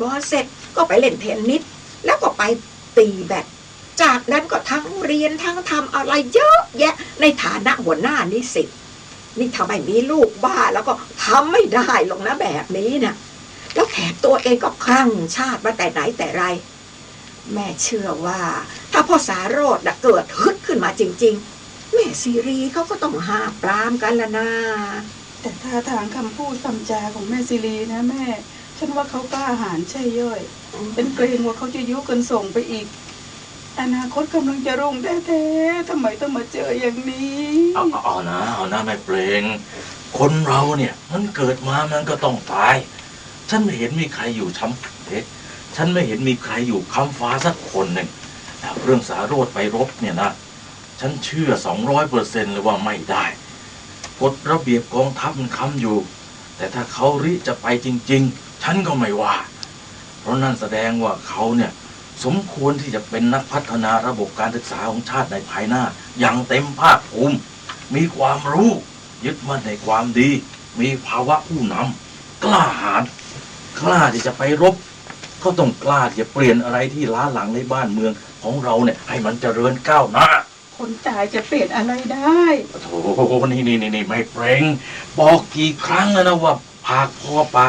บอลเสร็จก็ไปเล่นเทนนิสแล้วก็ไปตีแบดจากนั้นก็ทั้งเรียนทั้งทำอะไรเยอะแยะ ในฐานะหัวหน้านิสิตนี่ทำไมมีลูกบ้าแล้วก็ทำไม่ได้หรอกนะแบบนี้นะแล้วแขกตัวเองก็คลั่งชาติมาแต่ไหนแต่ไร แม่เชื่อว่า ถ้าพ่อสาโรดนะเกิดฮึดขึ้นมาจริง ๆ แม่ซีรีเขาก็ต้องห้ามปรามกันละนะแต่ท่าทางคำพูดคำจาของแม่ซิรีนะแม่ ฉันว่าเขากล้าหาญใช่ย่อยเป็นเกรงว่าเขาจะยุกันส่งไปอีก อนาคตกำลังจะรุ่งแท้ๆทำไมต้องมาเจออย่างนี้เอาเอาเอานะเอานะไม่เปลงคนเราเนี่ย มันเกิดมามันก็ต้องตาย ฉันไม่เห็นมีใครอยู่ช้ำเพชรฉันไม่เห็นมีใครอยู่ค้ำฟ้าสักคนหนึ่งเรื่องสารโรดไปรบเนี่ยนะฉันเชื่อสองร้อยเปอร์เซ็นต์เลยว่าไม่ได้กฎระเบียบกองทัพมันค้ำอยู่ แต่ถ้าเขาริจะไปจริง ๆ ฉันก็ไม่ว่า เพราะนั่นแสดงว่าเขาเนี่ย สมควรที่จะเป็นนักพัฒนาระบบการศึกษาของชาติในภายหน้า อย่างเต็มภาคภูมิ มีความรู้ ยึดมั่นในความดี มีภาวะผู้นำกล้าหาญกล้าที่จะไปรบ ก็ต้องกล้าที่จะเปลี่ยนอะไรที่ล้าหลังในบ้านเมืองของเราเนี่ย ให้มันเจริญก้าวหน้า คนตายจะเปลี่ยนอะไรได้โอ้โหนี่นี่นี่นี่ไม่เปรงบอกกี่ครั้งแล้วนะว่าปากพอปาก